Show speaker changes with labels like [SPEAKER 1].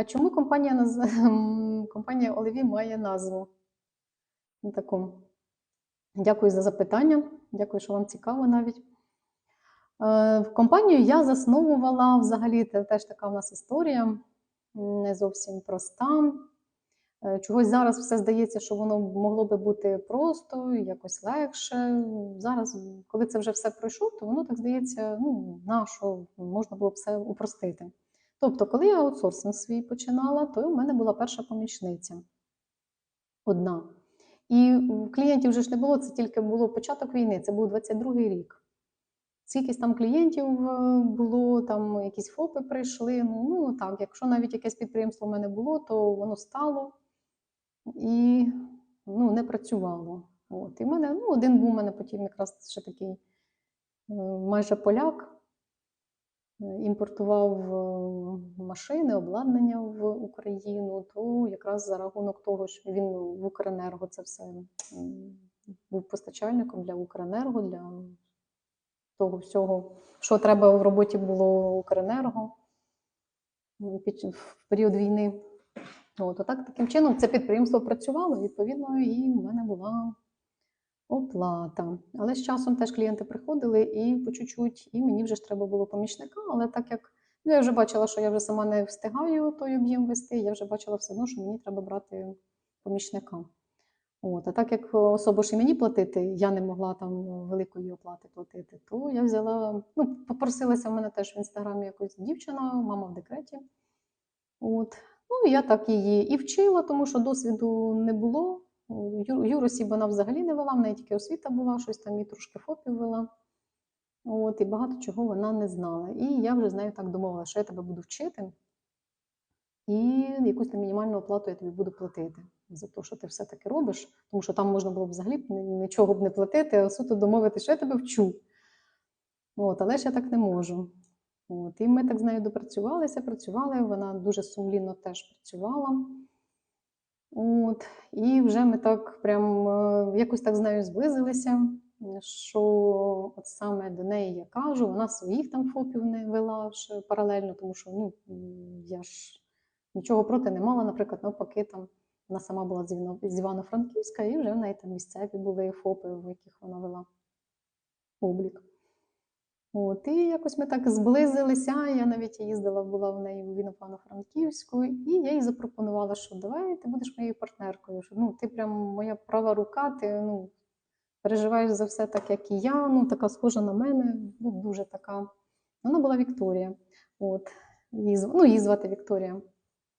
[SPEAKER 1] А чому компанія, наз- компанія Олеві має назву? Таку. Дякую за запитання. Дякую, що вам цікаво навіть. Е, Компанію я засновувала взагалі, це теж така в нас історія, не зовсім проста. Е, Чогось зараз все здається, що воно могло би бути просто, якось легше. Зараз, коли це вже все пройшло, то воно так здається, ну, на що можна було б все упростити. Тобто, коли я аутсорсинг свій починала, то в мене була перша помічниця одна. І клієнтів вже ж не було, це тільки було початок війни, це був 22-й рік. Скількись там клієнтів е, було, там якісь ФОПи прийшли. Ну, ну так, якщо навіть якесь підприємство в мене було, то воно стало і ну, не працювало. От. І в мене ну, один був у мене потім якраз ще такий е, майже поляк, імпортував е, машини, обладнання в Україну, то якраз за рахунок того, що він в Укренерго це все був постачальником для Укренерго, для того всього, що треба в роботі було Укренерго в період війни. От, отак, таким чином це підприємство працювало, відповідно, і в мене була оплата. Але з часом теж клієнти приходили і по чуть-чуть, і мені вже ж треба було помічника. Але так як ну, я вже бачила, що я вже сама не встигаю той об'єм вести, я вже бачила все одно, що мені треба брати помічника. От, а так як особо ж і мені платити, я не могла там великої оплати платити, то я взяла, ну, попросилася в мене теж в інстаграмі якось дівчина, мама в декреті. От. Ну, я так її і вчила, тому що досвіду не було. Ю- Юросіб вона взагалі не вела, в неї тільки освіта була, щось там і трошки фопів вела. От, і багато чого вона не знала. І я вже з нею так домовила, що я тебе буду вчити, і якусь там мінімальну оплату я тобі буду платити за те, що ти все таки робиш. Тому що там можна було б взагалі нічого б не платити, а суто домовити, що я тебе вчу. От, але ж я так не можу. От, і ми так з нею допрацювалися, працювали. Вона дуже сумлінно теж працювала. От, і вже ми так прям е, якось так з нею зблизилися, що от саме до неї я кажу, вона своїх там ФОПів не вела ще паралельно, тому що ну, я ж нічого проти не мала, наприклад, навпаки, там вона сама була з Івано-Франківська, і вже в неї там місцеві були ФОПи, в яких вона вела облік. От, і якось ми так зблизилися. Я навіть їздила, була в неї в Івано-Франківську, і я їй запропонувала, що давай ти будеш моєю партнеркою. Що, ну, ти прям моя права рука, ти ну, переживаєш за все так, як і я. Ну, така схожа на мене, ну, дуже така. Вона була Вікторія. От, її, ну, її звати Вікторія.